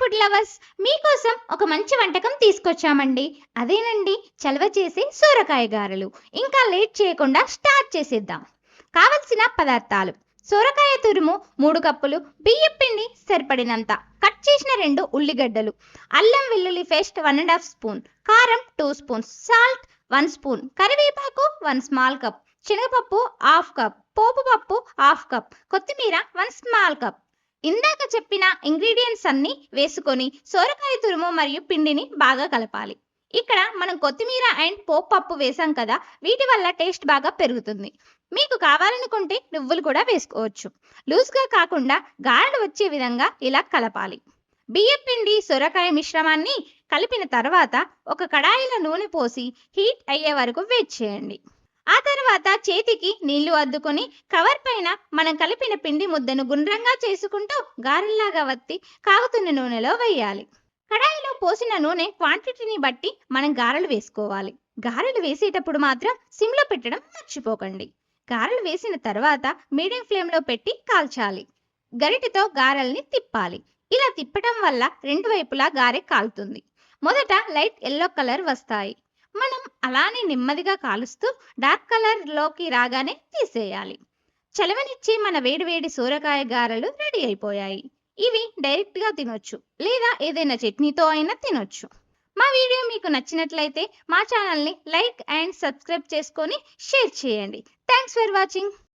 Food lovers మీకోసం ఒక మంచి వంటకం తీసుకొచ్చామండి. అదేనండి చలవ చేసే సోరకాయ గారెలు. ఇంకా లేట్ చేయకుండా స్టార్ట్ చేసేద్దాం. కావలసిన పదార్థాలు. సోరకాయ తురుము మూడు కప్పులు బియ్యం పిండి సరిపడినంత. కట్ చేసిన రెండు ఉల్లిగడ్డలు. అల్లం వెల్లుల్లి paste one and half spoon. కారం two spoons. Salt one spoon. కరివేపాకు వన్ స్మాల్ కప్. శనగపప్పు హాఫ్ కప్. పోపు పప్పు హాఫ్ కప్. కొత్తిమీర వన్ స్మాల్ కప్. ఇందాక చెప్పిన ఇంగ్రీడియంట్స్ అన్నీ వేసుకొని సోరకాయ తురుము మరియు పిండిని బాగా కలపాలి. ఇక్కడ మనం కొత్తిమీర అండ్ పోపు పప్పు వేసాం కదా వీటి వల్ల టేస్ట్ బాగా పెరుగుతుంది. మీకు కావాలనుకుంటే నువ్వులు కూడా వేసుకోవచ్చు. లూజ్గా కాకుండా గారెలు వచ్చే విధంగా ఇలా కలపాలి. బియ్యం పిండి సొరకాయ మిశ్రమాన్ని కలిపిన తర్వాత ఒక కడాయిలో నూనె పోసి హీట్ అయ్యే వరకు వెయిట్ చేయండి. ఆ తర్వాత చేతికి నీళ్ళు అద్దుకొని కవర్ పైన మనం కలిపిన పిండి ముద్దను గుండ్రంగా చేసుకుంటూ గారెల్లాగా వత్తి కాగుతున్న నూనెలో వేయాలి. కడాయిలో పోసిన నూనె క్వాంటిటీని బట్టి మనం గారెలు వేసుకోవాలి. గారెలు వేసేటప్పుడు మాత్రం సిమ్లో పెట్టడం మర్చిపోకండి. గారెలు వేసిన తర్వాత మీడియం ఫ్లేమ్లో పెట్టి కాల్చాలి. గరిటెతో గారెల్ని తిప్పాలి. ఇలా తిప్పటం వల్ల రెండు వైపులా గారె కాలుతుంది. మొదట లైట్ ఎల్లో కలర్ వస్తాయి. అలానే నెమ్మదిగా కాలుస్తూ డార్క్ కలర్లోకి రాగానే తీసేయాలి. చలవనిచ్చి మన వేడివేడి సూరకాయ గారెలు రెడీ అయిపోయాయి. ఇవి డైరెక్ట్గా తినొచ్చు లేదా ఏదైనా చట్నీతో అయినా తినొచ్చు. మా వీడియో మీకు నచ్చినట్లయితే మా ఛానల్ని లైక్ అండ్ సబ్స్క్రైబ్ చేసుకొని షేర్ చేయండి. Thanks for watching.